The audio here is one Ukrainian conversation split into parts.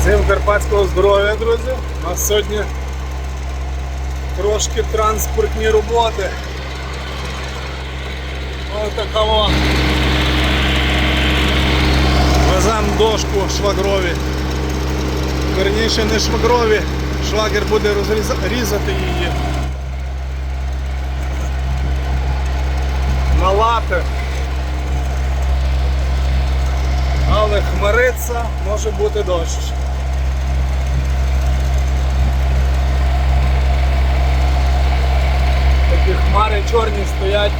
Всім карпатського здоров'я, друзі. У нас сьогодні трошки транспортні роботи. Ось така о. Веземо дошку швагрові. Верніше не швагрові, швагер буде розріза- різати її. На лапи. Але хмариться, може бути дощ. Такі хмари чорні стоять.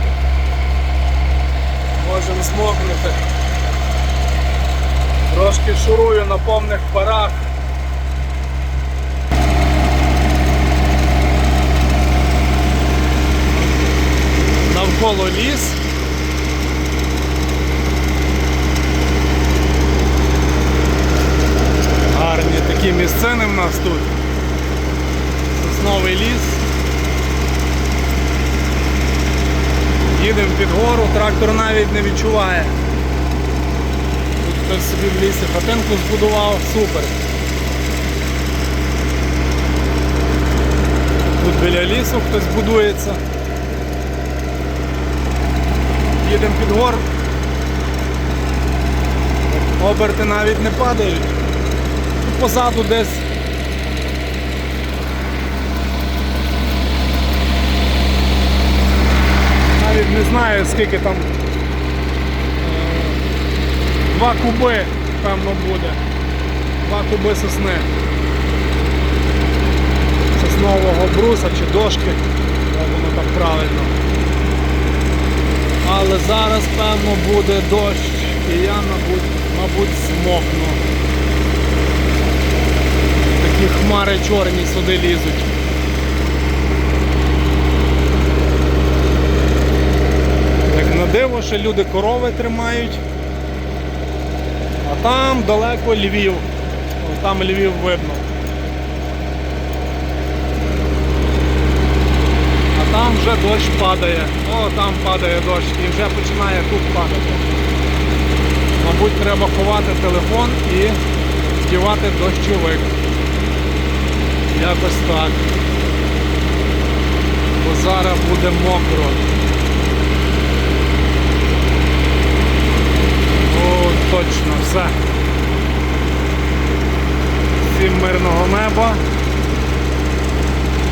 Можемо змокнути. Трошки шурую на повних парах. Навколо ліс. Гарні такі місцини в нас тут. Сосновий ліс. Їдемо під гору, трактор навіть не відчуває. Тут хтось собі в лісі хатинку збудував, супер. Тут біля лісу хтось будується. Їдемо під гору. Оберти навіть не падають. Позаду десь. Навіть не знаю скільки там. е, Два куби, певно, буде. Два куби сосни. Соснового бруса чи дошки. Воно там правильно. Але зараз, певно, буде дощ і я, мабуть, мабуть, змокну. Такі хмари чорні сюди лізуть. Як на диво, що люди корови тримають. А там далеко Львів. Там Львів видно. А там вже дощ падає. О, там падає дощ і вже починає тут падати. Мабуть, треба ховати телефон і вдівати дощовик. Якось так. Бо зараз буде мокро. О, все. Всім мирного неба.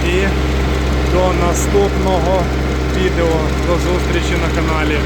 І до наступного відео. До зустрічі на каналі.